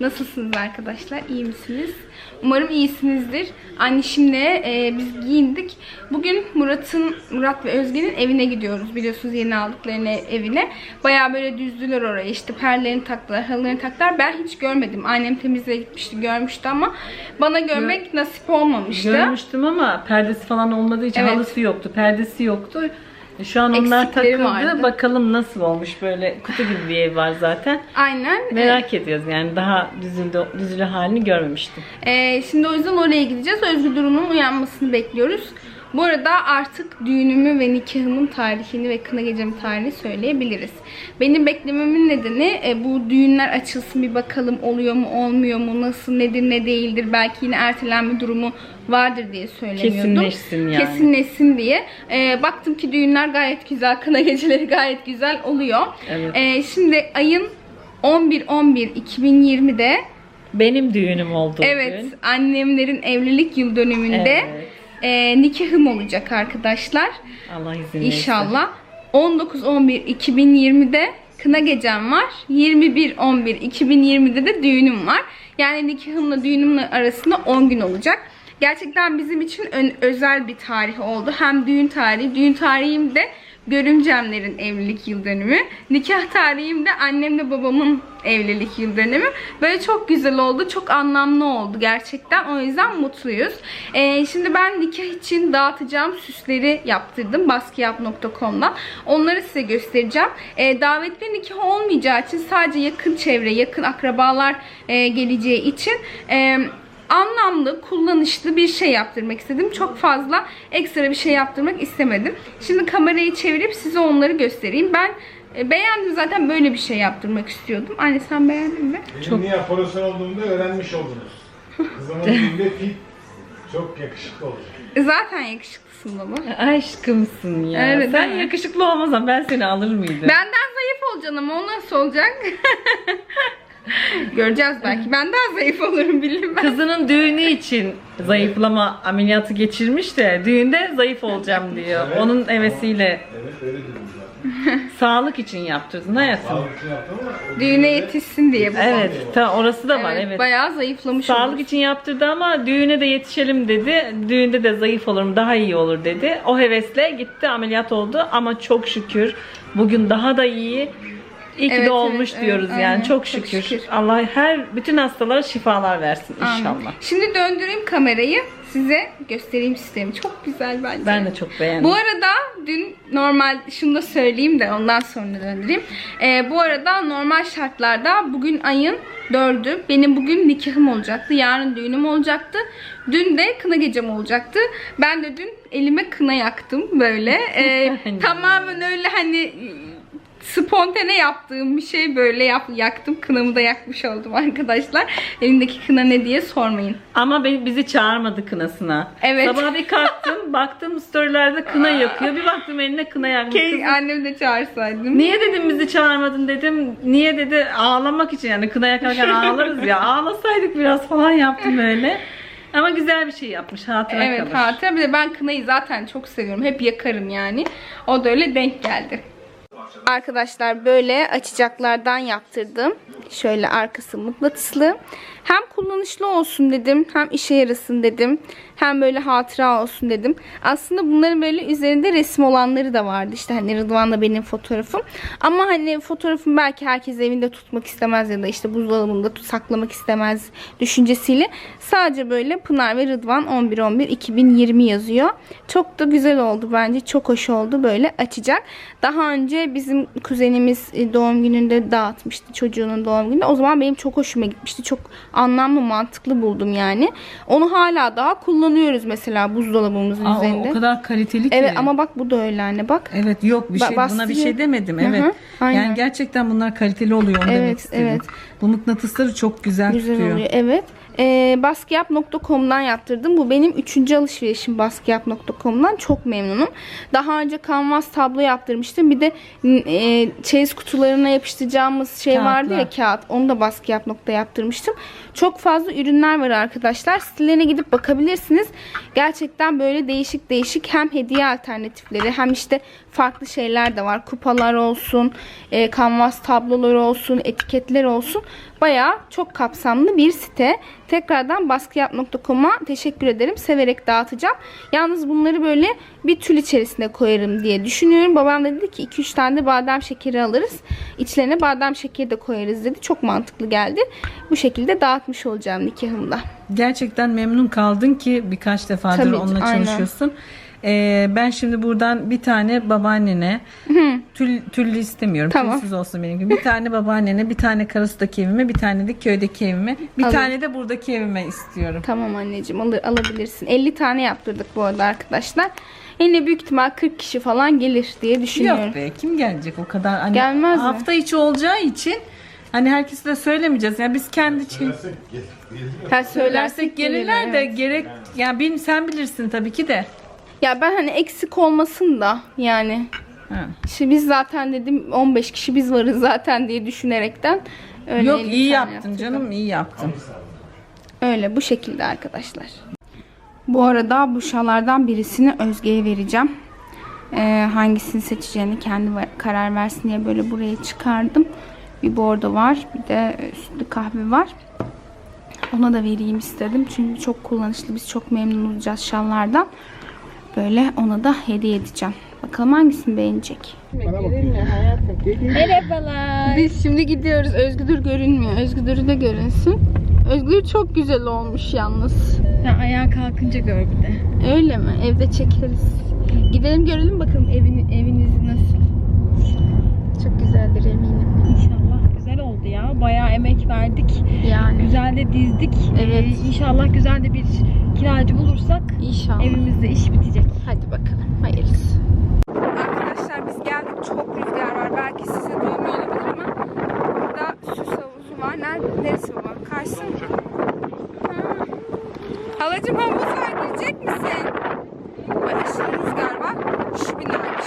Nasılsınız arkadaşlar? İyi misiniz? Umarım iyisinizdir. Anneşimle e, biz giyindik. Bugün Murat'ın, Murat ve Özge'nin evine gidiyoruz. Biliyorsunuz yeni aldıklarını evine. Baya böyle düzdüler orayı. İşte perlerini taktılar, halılarını taktılar. Ben hiç görmedim. Annem temizliğe gitmişti, görmüştü ama bana görmek nasip olmamıştı. Görmüştüm ama perdesi falan olmadığı için Evet. halısı yoktu, perdesi yoktu. Şu an onlar takıldı. vardı. Bakalım nasıl olmuş böyle kutu gibi bir ev var zaten. Aynen. Merak ediyoruz yani daha düzülü, düzülü halini görmemiştim. Ee, şimdi o yüzden oraya gideceğiz. Özgür Durum'un uyanmasını bekliyoruz. Bu arada artık düğünümü ve nikahımın tarihini ve kına gecemin tarihini söyleyebiliriz. Benim beklememin nedeni e, bu düğünler açılsın bir bakalım oluyor mu olmuyor mu nasıl nedir ne değildir belki yine ertelenme durumu vardır diye söylemiyordum. Kesinleşsin yani. Kesinleşsin diye. Ee, baktım ki düğünler gayet güzel, kına geceleri gayet güzel oluyor. Evet. Ee, şimdi ayın 11-11-2020'de Benim düğünüm olduğu Evet, gün. annemlerin evlilik yıl dönümünde Evet. E, nikahım olacak arkadaşlar. Allah izin verirse. İnşallah. 19-11-2020'de kına gecem var. 21-11-2020'de de düğünüm var. Yani nikahımla düğünümle arasında 10 gün olacak. Gerçekten bizim için özel bir tarih oldu. Hem düğün tarihi, düğün tarihim de görümcemlerin evlilik yıl dönümü. Nikah tarihim de annemle babamın evlilik yıl dönümü. Böyle çok güzel oldu. Çok anlamlı oldu gerçekten. O yüzden mutluyuz. Ee, şimdi ben nikah için dağıtacağım süsleri yaptırdım. baskıyap.com'dan. Onları size göstereceğim. Ee, davetli nikah olmayacağı için sadece yakın çevre, yakın akrabalar e, geleceği için e, anlamlı, kullanışlı bir şey yaptırmak istedim. Çok fazla ekstra bir şey yaptırmak istemedim. Şimdi kamerayı çevirip size onları göstereyim. Ben e, beğendim zaten böyle bir şey yaptırmak istiyordum. Anne sen beğendin mi? Benim niye profesyonel olduğumu da öğrenmiş oldunuz. Kızımın dilinde fit, çok yakışıklı olacak. E, Zaten yakışıklısın baba. Aşkımsın ya. Evet, Sen yakışıklı olmasan ben seni alır mıydım? Benden zayıf olacaksın ama o nasıl olacak? Göreceğiz belki. Ben daha zayıf olurum bilinmez. Kızının düğünü için zayıflama ameliyatı geçirmiş de düğünde zayıf olacağım diyor. Evet. Onun hevesiyle Evet öyle dedim zaten. sağlık için yaptırdın hayatım. Sağlık için yaptım ama o Düğüne yetişsin diye bu. Evet, ta orası da var Evet, evet. Bayağı zayıflamış Sağlık olur. için yaptırdı ama düğüne de yetişelim dedi. Düğünde de zayıf olurum, daha iyi olur dedi. O hevesle gitti, ameliyat oldu ama çok şükür bugün daha da iyi. İyi ki Evet, de olmuş evet, diyoruz evet, yani aynen. çok Çok şükür. şükür. Allah her bütün hastalara şifalar versin inşallah. Şimdi döndüreyim kamerayı. Size göstereyim sistemi. Çok güzel bence. Ben de çok beğendim. Bu arada dün normal şunu da söyleyeyim de ondan sonra döndüreyim. Ee, bu arada normal şartlarda bugün ayın 4'ü. Benim bugün nikahım olacaktı. Yarın düğünüm olacaktı. Dün de kına gecem olacaktı. Ben de dün elime kına yaktım böyle. Ee, tamamen öyle hani spontane yaptığım bir şey böyle yap, yaktım. Kınamı da yakmış oldum arkadaşlar. Elimdeki kına ne diye sormayın. Ama beni, bizi çağırmadı kınasına. Evet. Sabah bir kalktım, baktım storylerde kına yakıyor. Bir baktım eline kına yakmış. Ke- Kızım, Annemi de çağırsaydım. Niye dedim bizi çağırmadın dedim. Niye dedi ağlamak için yani kına yakarken ağlarız ya. Ağlasaydık biraz falan yaptım öyle. Ama güzel bir şey yapmış hatıra Evet kalır. hatıra bir de ben kınayı zaten çok seviyorum. Hep yakarım yani. O da öyle denk geldi. Arkadaşlar böyle açacaklardan yaptırdım. Şöyle arkası mıknatıslı. Hem kullanışlı olsun dedim. Hem işe yarasın dedim. Hem böyle hatıra olsun dedim. Aslında bunların böyle üzerinde resim olanları da vardı. İşte hani Rıdvan'la benim fotoğrafım. Ama hani fotoğrafım belki herkes evinde tutmak istemez ya da işte buzdolabında saklamak istemez düşüncesiyle. Sadece böyle Pınar ve Rıdvan 11-11-2020 yazıyor. Çok da güzel oldu bence. Çok hoş oldu böyle açacak. Daha önce bizim kuzenimiz e, doğum gününde dağıtmıştı çocuğunun doğum gününde. O zaman benim çok hoşuma gitmişti. Çok anlamlı, mantıklı buldum yani. Onu hala daha kullanıyoruz mesela buzdolabımızın Aa, o, üzerinde. o kadar kaliteli ki. Evet ama bak bu da öyle anne bak. Evet yok bir Ba- şey buna bir şey demedim evet. aynen. Yani gerçekten bunlar kaliteli oluyor onu Evet, demek istedim. evet. Bu mıknatısları çok güzel, Güzel tutuyor. oluyor. Evet. Ee, baskıyap.com'dan yaptırdım. Bu benim üçüncü alışverişim baskıyap.com'dan. Çok memnunum. Daha önce kanvas tablo yaptırmıştım. Bir de e, çeyiz kutularına yapıştıracağımız şey vardı ya Kağıtlar. kağıt. Onu da baskıyap.da yaptırmıştım. Çok fazla ürünler var arkadaşlar. Sitelerine gidip bakabilirsiniz. Gerçekten böyle değişik değişik hem hediye alternatifleri hem işte farklı şeyler de var. Kupalar olsun, e, kanvas tabloları olsun, etiketler olsun. Bayağı çok kapsamlı bir site. Tekrardan baskıyap.com'a teşekkür ederim. Severek dağıtacağım. Yalnız bunları böyle bir tül içerisine koyarım diye düşünüyorum. Babam da dedi ki 2-3 tane de badem şekeri alırız. İçlerine badem şekeri de koyarız dedi. Çok mantıklı geldi. Bu şekilde dağıtmış olacağım nikahımda. Gerçekten memnun kaldın ki birkaç defadır Tabii, onunla aynen. çalışıyorsun. Ee, ben şimdi buradan bir tane babaannene tül, tüllü istemiyorum. Tamam. Tülsüz olsun benim gibi. Bir tane babaannene, bir tane karısıdaki evime, bir tane de köydeki evime, bir Alırım. tane de buradaki evime istiyorum. Tamam anneciğim alır, alabilirsin. 50 tane yaptırdık bu arada arkadaşlar. Yine büyük ihtimal 40 kişi falan gelir diye düşünüyorum. Yok be kim gelecek o kadar? Hani Gelmez mi? hafta içi olacağı için hani herkese de söylemeyeceğiz. Yani biz kendi için Gelsek gel. Ha, söylersek gelirler de evet. gerek ya bil, sen bilirsin tabii ki de. Ya ben hani eksik olmasın da yani. Ha. İşte biz zaten dedim 15 kişi biz varız zaten diye düşünerekten. Öyle Yok 50 iyi yaptın yaptırdım. canım iyi yaptın. Öyle bu şekilde arkadaşlar. Bu arada bu şallardan birisini Özge'ye vereceğim. Ee, hangisini seçeceğini kendi karar versin diye böyle buraya çıkardım. Bir bordo var, bir de sütlü kahve var. Ona da vereyim istedim. Çünkü çok kullanışlı. Biz çok memnun olacağız şallardan. Böyle ona da hediye edeceğim. Bakalım hangisini beğenecek. Merhabalar. Biz şimdi gidiyoruz. Özgür görünmüyor. Özgür'ü de görünsün. Özgür çok güzel olmuş yalnız. Sen ayağa kalkınca gör bir de. Öyle mi? Evde çekeriz. Gidelim görelim bakalım evin, evinizi nasıl. Çok güzeldir eminim. İnşallah güzel oldu ya. Bayağı emek verdik. Yani. Güzel de dizdik. Evet. Ee, inşallah güzel de bir kiracı bulursak İnşallah. evimizde iş bitecek. Hadi bakalım. Hayırlısı. Arkadaşlar biz geldik. Çok rüzgar var. Belki size duymuyor olabilir ama burada süs havuzu var. Nerede? Neresi baba? Karşı mı? Ha. Halacığım havuz var. Girecek misin? Ay aşırı rüzgar var. Şu binaymış.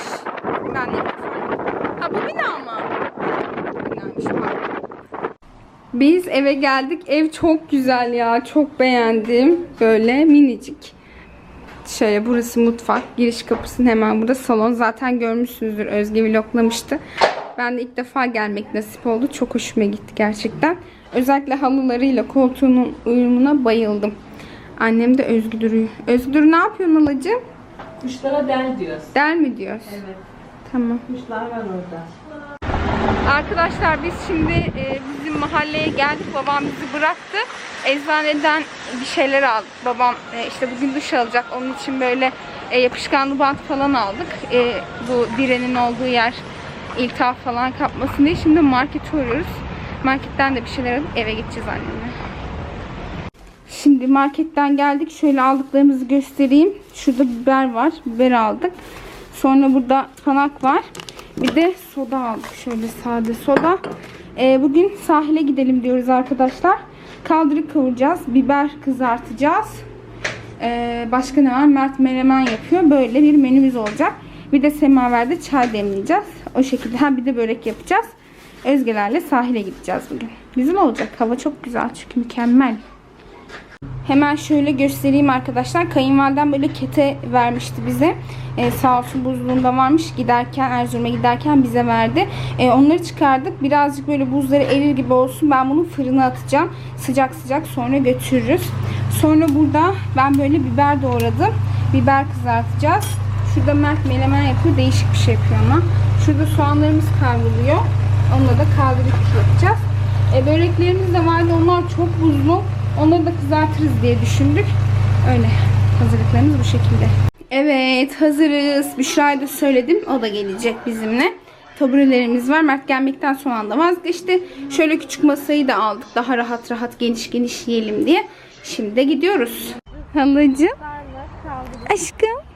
Ben de Ha bu bina mı? Bu binaymış pardon. Biz eve geldik. Ev çok güzel ya. Çok beğendim. Böyle minicik. Şöyle burası mutfak. Giriş kapısının hemen burada salon. Zaten görmüşsünüzdür. Özge vloglamıştı. Ben de ilk defa gelmek nasip oldu. Çok hoşuma gitti gerçekten. Özellikle halılarıyla koltuğunun uyumuna bayıldım. Annem de Özgür'ü. Özgür ne yapıyorsun halacığım? Kuşlara del diyoruz. Der mi diyoruz? Evet. Tamam. Kuşlar var orada. Arkadaşlar biz şimdi e, bizim mahalleye geldik. Babam bizi bıraktı. Eczaneden bir şeyler aldık. Babam e, işte bugün duş alacak. Onun için böyle e, yapışkanlı bant falan aldık. E, bu direnin olduğu yer iltihap falan kapmasın diye. Şimdi markete uğruyoruz. Marketten de bir şeyler alıp eve gideceğiz annemle. Şimdi marketten geldik. Şöyle aldıklarımızı göstereyim. Şurada biber var. Biber aldık. Sonra burada panak var. Bir de soda aldık. Şöyle sade soda. Ee, bugün sahile gidelim diyoruz arkadaşlar. Kaldırıp kavuracağız. Biber kızartacağız. Ee, başka ne var? Mert menemen yapıyor. Böyle bir menümüz olacak. Bir de semaverde çay demleyeceğiz. O şekilde. Ha bir de börek yapacağız. Özgelerle sahile gideceğiz bugün. Güzel olacak. Hava çok güzel çünkü mükemmel. Hemen şöyle göstereyim arkadaşlar. Kayınvalidem böyle kete vermişti bize. Ee, sağ olsun buzluğunda varmış. Giderken Erzurum'a giderken bize verdi. Ee, onları çıkardık. Birazcık böyle buzları erir gibi olsun. Ben bunu fırına atacağım. Sıcak sıcak sonra götürürüz. Sonra burada ben böyle biber doğradım. Biber kızartacağız. Şurada Mert menemen yapıyor. Değişik bir şey yapıyor ama. Şurada soğanlarımız kavruluyor. Onunla da kaldırıp yapacağız. E, böreklerimiz de vardı. Onlar çok buzlu. Onları da kızartırız diye düşündük. Öyle. Hazırlıklarımız bu şekilde. Evet hazırız. Büşra'ya da söyledim. O da gelecek bizimle. Taburelerimiz var. Mert gelmekten son anda vazgeçti. Şöyle küçük masayı da aldık. Daha rahat rahat geniş geniş yiyelim diye. Şimdi de gidiyoruz. Halacığım. Aşkım.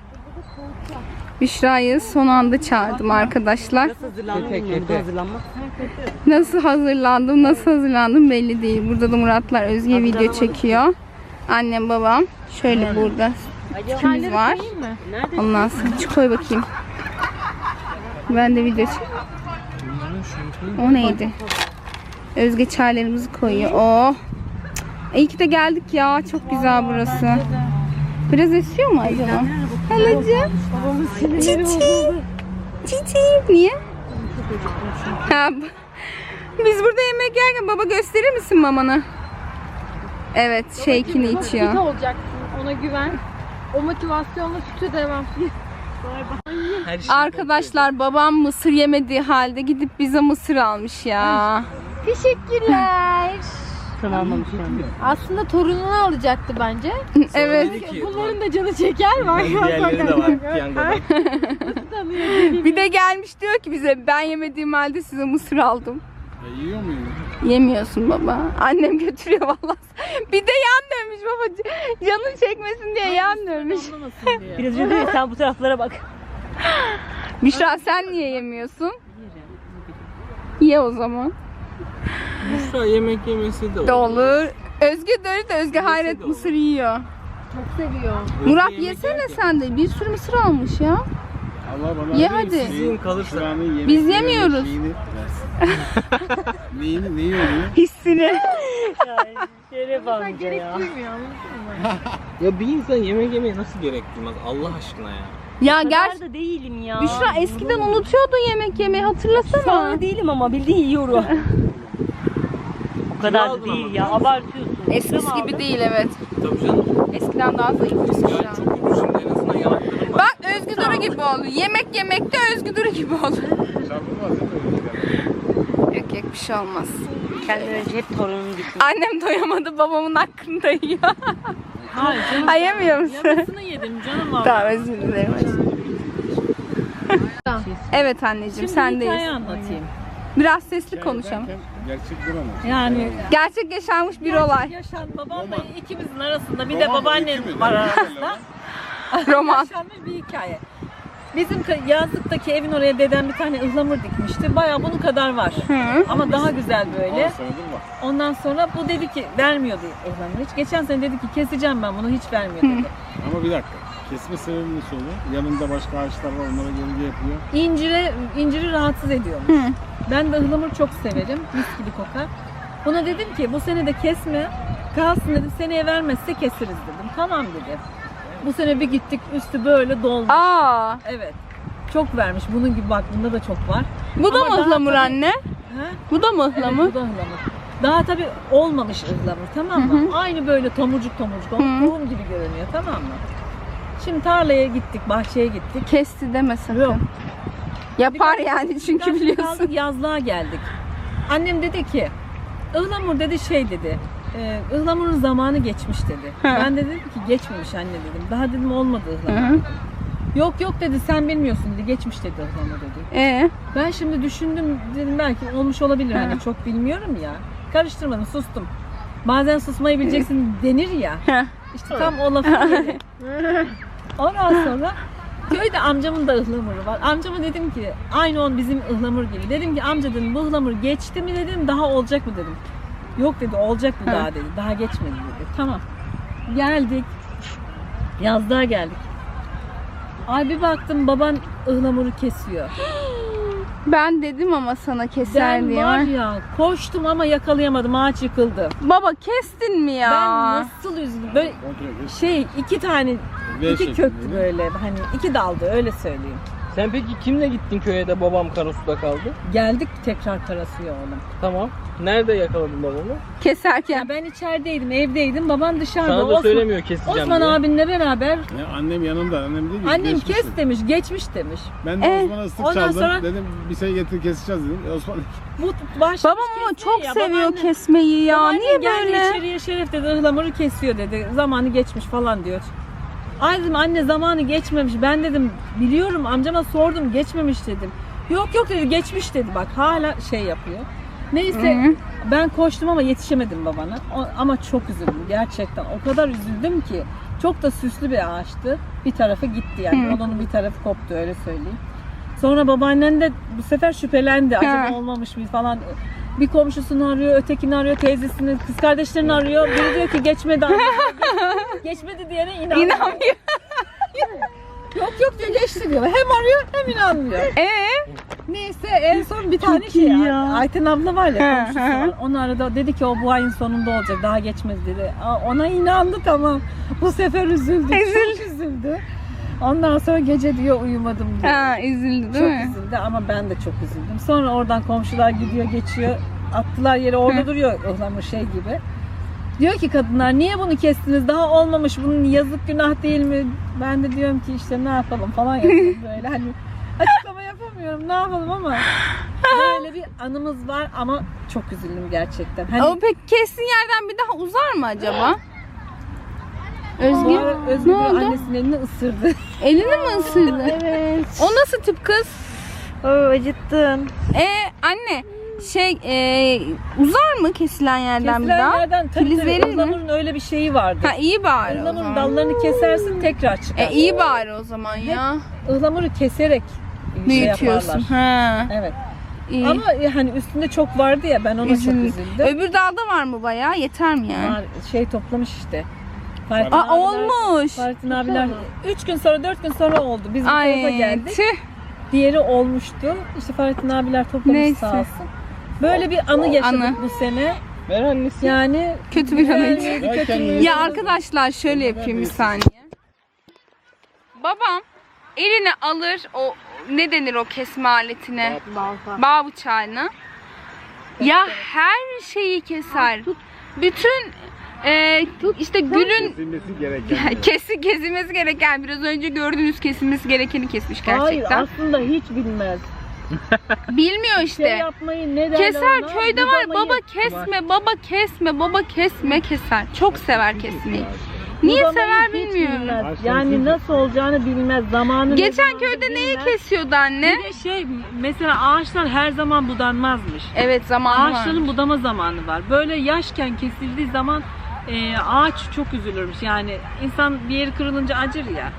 Büşra'yı son anda çağırdım arkadaşlar. Nasıl hazırlandım, nasıl hazırlandım belli değil. Burada da Muratlar Özge video çekiyor. Annem babam şöyle burada sütümüz var. Ondan sonra çık koy bakayım. Ben de video çek. O neydi? Özge çaylarımızı koyuyor. Oh. İyi ki de geldik ya. Çok güzel burası. Biraz esiyor mu acaba? Halacığım. Çiçeğim. Cici niye? Ha, biz burada yemek yerken baba gösterir misin mamanı? Evet, shake'ini Fit içiyor. olacaksın. Ona güven. O motivasyonla sütü devam. Arkadaşlar babam mısır yemediği halde gidip bize mısır almış ya. Teşekkürler. Tamam Aslında torununu alacaktı bence. evet. Bunların da canı çeker var. Diğerleri de var piyangoda. Bir de gelmiş diyor ki bize ben yemediğim halde size mısır aldım. Ya yiyor muyum? Yemiyorsun baba. Annem götürüyor vallahi. Bir de yan dönmüş baba. Canın çekmesin diye yan dönmüş. Biraz önce sen bu taraflara bak. Büşra sen niye yemiyorsun? Ye o zaman. Büşra yemek yemesi de olur. De olur. Özge de öyle de Özge hayret mısır yiyor. Çok seviyor. Murat yemek yesene yerken- sen de. Bir sürü mısır almış ya. Allah bana Ye hadi. sizin kalırsa. Yemek Biz yemiyoruz. versin. Neyini, neyi oluyor? Hissini. Şeref amca Gerek ya. Ya bir insan yemek yemeye nasıl gerek duymaz Allah aşkına ya. Ya ger da değilim ya. Büşra eskiden unutuyordun yemek yemeyi hatırlasana. değilim ama bildiğin yiyorum. kadar da değil ya. Abartıyorsun. Eskisi gibi değil evet. Tabii canım. Eskiden daha zayıfmış Büşra. Yani çok kötü şimdi en azından yanaklarım var. Bak Özgü Duru gibi oldu. Yemek yemekte Özgü Duru gibi oldu. Çarpılmaz değil mi? Yok yok bir şey olmaz. Kendine önce hep torunun gitsin. Annem doyamadı babamın hakkını da yiyor. Hayır canım. Ay yemiyor musun? Yarısını yedim canım var. tamam özür dilerim. Evet anneciğim Şimdi sendeyiz. hikaye anlatayım. Biraz sesli konuşalım. Gerçek duramaz. Yani Gerçek yaşanmış bir olay. yaşan babamla ikimizin arasında bir de babaannem var arasında. Roman. yaşanmış bir hikaye. Bizim kı- yazlıktaki evin oraya dedem bir tane ıhlamur dikmişti. Bayağı bunun kadar var. Hı. Ama daha güzel böyle. Sayılır bak. Ondan sonra bu dedi ki vermiyordu ıhlamur hiç. Geçen sene dedi ki keseceğim ben bunu hiç vermiyor dedi. Ama bir dakika. Kesme sebebi nasıl oluyor? Yanında başka ağaçlar var onlara gölge yapıyor. İncire, inciri rahatsız ediyormuş. Hı. Ben de ıhlamur çok severim. Mis gibi kokar. Buna dedim ki bu sene de kesme. Kalsın dedim seneye vermezse keseriz dedim. Tamam dedi. Bu sene bir gittik üstü böyle dolmuş. Aa, Evet. Çok vermiş. Bunun gibi bak bunda da çok var. bu da Ama mı daha ıhlamur tabii- anne? Ha? Bu da mı Evet, ıhlamur? bu da ıhlamur. Daha tabii olmamış ıhlamur tamam mı? Aynı böyle tomurcuk tomurcuk Hı. tohum gibi görünüyor tamam mı? Şimdi tarlaya gittik, bahçeye gittik. Kesti deme sakın. Yok. Yapar yani çünkü biliyorsun. kaldık, yazlığa geldik. Annem dedi ki, ıhlamur dedi şey dedi, e, ıhlamurun zamanı geçmiş dedi. Ben de dedim ki geçmemiş anne dedim. Daha dedim olmadı ıhlamur. Hı. Yok yok dedi sen bilmiyorsun dedi. Geçmiş dedi ıhlamur dedi. Ee, Ben şimdi düşündüm dedim belki olmuş olabilir hani çok bilmiyorum ya. Karıştırmadım sustum. Bazen susmayı bileceksin denir ya. Heh. İşte tam o lafı yedi. Ondan sonra köyde amcamın da ıhlamuru var. Amcama dedim ki aynı on bizim ıhlamur gibi. Dedim ki amca dedim bu ıhlamur geçti mi dedim daha olacak mı dedim. Yok dedi olacak bu daha dedi. Daha geçmedi dedi. Tamam. Geldik. Yazlığa geldik. Ay bir baktım baban ıhlamuru kesiyor. Ben dedim ama sana keser Ben diye. var ya koştum ama yakalayamadım ağaç yıkıldı. Baba kestin mi ya? Ben nasıl üzüldüm. Böyle şey iki tane iki köktü böyle hani iki daldı öyle söyleyeyim. Sen peki kimle gittin köye de babam Karasu'da kaldı? Geldik tekrar Karasu'ya oğlum. Tamam. Nerede yakaladın babamı? Keserken. Ya ben içerideydim, evdeydim. Baban dışarıda. Sana da Osman, söylemiyor keseceğim Osman diye. abinle beraber Ya annem yanımda. Annem dedi ki annem geçmiş kes dedi. demiş, geçmiş demiş. Ben de Eh, Osman'a ıslık ondan çaldım. sonra- Dedim bir şey getir keseceğiz dedim. E, Osman Bu başlamış Babam ama kesmeye çok ya. seviyor Babaanne- kesmeyi ya. Babaannem Niye geldi böyle? içeriye Şeref dedi ıhlamuru kesiyor dedi. Zamanı geçmiş falan diyor. Ay dedim anne zamanı geçmemiş. Ben dedim biliyorum amcama sordum geçmemiş dedim. Yok yok dedi geçmiş dedi bak hala şey yapıyor. Neyse Hı. ben koştum ama yetişemedim babana. O- ama çok üzüldüm gerçekten. O kadar üzüldüm ki. Çok da süslü bir ağaçtı. Bir tarafı gitti yani. Onun bir tarafı koptu öyle söyleyeyim. Sonra babaannen de bu sefer şüphelendi. Acaba Hı. olmamış mı falan. Bir komşusunu arıyor, ötekini arıyor, teyzesini, kız kardeşlerini arıyor. Biri diyor ki geçmedi anne. Geçmedi diyene inanmıyor. İnanmıyor. Yok yok diyor geçti diyor. Hem arıyor hem inanmıyor. Ee? Neyse en son bir tane Çok şey ya. ya. Ayten abla var ya komşusu var. Onu aradı. Dedi ki o bu ayın sonunda olacak. Daha geçmez dedi. Aa, Ona inandı tamam. Bu sefer üzüldü. Çok üzüldü. Ondan sonra gece diyor uyumadım diyor. Ha üzüldü değil çok mi? üzüldü ama ben de çok üzüldüm. Sonra oradan komşular gidiyor geçiyor. Attılar yere orada duruyor ıhlamur şey gibi. Diyor ki kadınlar niye bunu kestiniz? Daha olmamış. Bunun yazık günah değil mi? Ben de diyorum ki işte ne yapalım falan yapıyorum böyle. Hani açıklama yapamıyorum. Ne yapalım ama böyle bir anımız var ama çok üzüldüm gerçekten. Hani O pek kestiğin yerden bir daha uzar mı acaba? Özgür, Özgür ne oldu? annesinin elini ısırdı. Elini mi ısırdı? Evet. O nasıl tip kız? Oo, acıttın. E anne şey e, uzar mı kesilen yerden bir daha? Kesilenlerden tabii Filiz tabii verir mi? ıhlamurun öyle bir şeyi vardı. Ha iyi bari o Ihlamurun zaman. dallarını kesersin tekrar çıkar. E iyi bari o zaman ya. Ihlamuru keserek şey Büyütüyorsun. yaparlar. Ha. Evet. iyi. Ama e, hani üstünde çok vardı ya ben ona Üzüldüm. çok üzüldüm. Öbür dalda var mı bayağı? Yeter mi yani? Var, şey toplamış işte. Fahrettin Aa abiler- olmuş. Fahrettin abiler 3 gün sonra 4 gün sonra oldu. Biz bu tarafa geldik. tüh. Diğeri olmuştu. İşte Fahrettin abiler toplamış Neyse. sağ olsun. Böyle bir anı yaşadık Anı. bu sene. Ver annesi. Yani Kötü bir güzel anıydı. miydi, kötü müydü? Ya arkadaşlar şöyle yapayım bir saniye. Babam eline alır o ne denir o kesme aletine? Bağ bıçağını. Ya her şeyi keser. Bütün e, işte gülün Kesilmesi gereken. kesi kesilmesi gereken biraz önce gördüğünüz kesilmesi gerekeni kesmiş Hayır gerçekten. aslında hiç bilmez. Bilmiyor Şey işte. yapmayı ne derler Keser ona? köyde var Budamayı- baba kesme baba kesme baba kesme keser. Çok sever kesmeyi. Niye budamayı sever hiç bilmiyorum. bilmez. Yani nasıl olacağını bilmez. Zamanı Geçen köyde neyi kesiyordu anne? Bir de şey mesela ağaçlar her zaman budanmazmış. Evet zamanı var. Ağaçların budama zamanı var. Böyle yaşken kesildiği zaman e, ağaç çok üzülürmüş. Yani insan bir yeri kırılınca acır ya.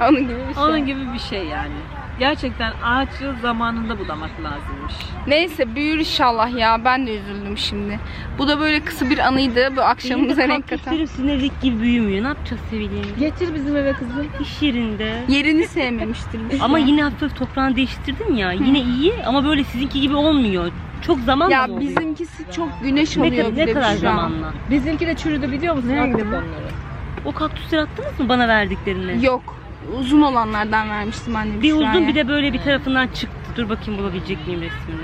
Onun gibi bir şey. Onun gibi bir şey yani. Gerçekten ağaçı zamanında budamak lazımmış. Neyse büyür inşallah ya. Ben de üzüldüm şimdi. Bu da böyle kısa bir anıydı. Bu akşamımıza renk katan. Sinirlik gibi büyümüyor. Ne yapacağız Sevil'im? Getir bizim eve kızım. İş yerinde. Yerini sevmemiştir. bu Ama yine hafif toprağını değiştirdim ya. Yine iyi ama böyle sizinki gibi olmuyor. Çok zamanla ya oluyor. bizimkisi çok güneş ne, oluyor kadar, bir ne de kadar şu an. zamanla? Bizimki de çürüdü biliyor musun? Nerede Attık onları. O kaktüsleri attınız mı bana verdiklerini? Yok. Uzun olanlardan vermiştim annem Bir Şura'ya. uzun bir de böyle bir tarafından çıktı. Dur bakayım bulabilecek miyim resmini?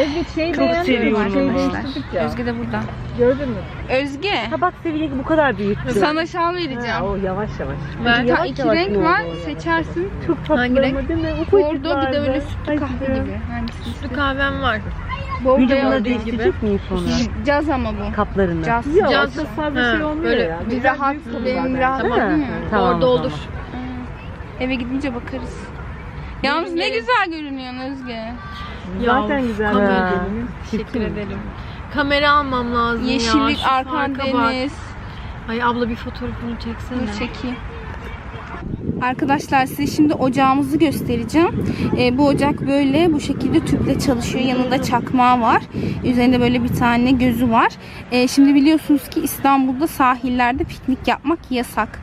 Özge şey Çok beğendim. seviyorum Şey değiştirdik ya. Özge de burada. Gördün mü? Özge. Ha bak Sevil'inki bu kadar büyük. Sana şal vereceğim. o yavaş yavaş. Ben yavaş iki renk var. Seçersin. Çok tatlı Hangi renk? ama değil mi? Bordo bir de öyle sütlü kahve güzel. gibi. Hangisini Sütlü kahvem var. Bir de bunları yazdığı değiştirecek miyiz sonra? Caz ama bu. Kaplarını. Caz. Caz. Çok fazla Ha, şey olmuyor böyle ya. Bir rahat, benim rahat Tamam. değil mi? Tamam, Orada olur. Eve gidince bakarız. Yalnız ne güzel görünüyorsun Özge. Zaten güzel. kamera. ha. Teşekkür ederim. Kamera almam lazım ya. Yeşillik, Şu arkan farka bak. deniz. Ay abla bir fotoğrafını çeksene. Dur çekeyim. Arkadaşlar size şimdi ocağımızı göstereceğim. Ee, bu ocak böyle bu şekilde tüple çalışıyor. Yanında çakmağı var. Üzerinde böyle bir tane gözü var. Ee, şimdi biliyorsunuz ki İstanbul'da sahillerde piknik yapmak yasak.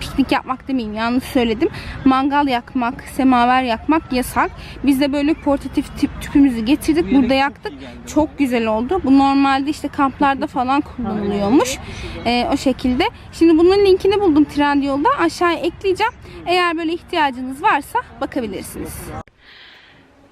Piknik yapmak demeyeyim yanlış söyledim. Mangal yakmak, semaver yakmak yasak. Biz de böyle portatif tüp, tüpümüzü getirdik. Burada yaktık. Çok güzel oldu. Bu normalde işte kamplarda falan kullanılıyormuş. Ee, o şekilde. Şimdi bunun linkini buldum Trendyol'da. Aşağıya ekleyeceğim. Eğer böyle ihtiyacınız varsa bakabilirsiniz.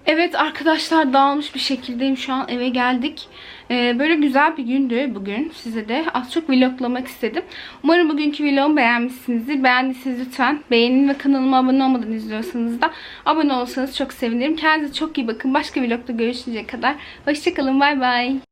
Evet arkadaşlar dağılmış bir şekildeyim. Şu an eve geldik. Ee, böyle güzel bir gündü bugün. Size de az çok vloglamak istedim. Umarım bugünkü vlogumu beğenmişsinizdir. Beğendiyseniz lütfen beğenin ve kanalıma abone olmadan izliyorsanız da abone olsanız çok sevinirim. Kendinize çok iyi bakın. Başka vlogda görüşünceye kadar. Hoşçakalın. Bay bay.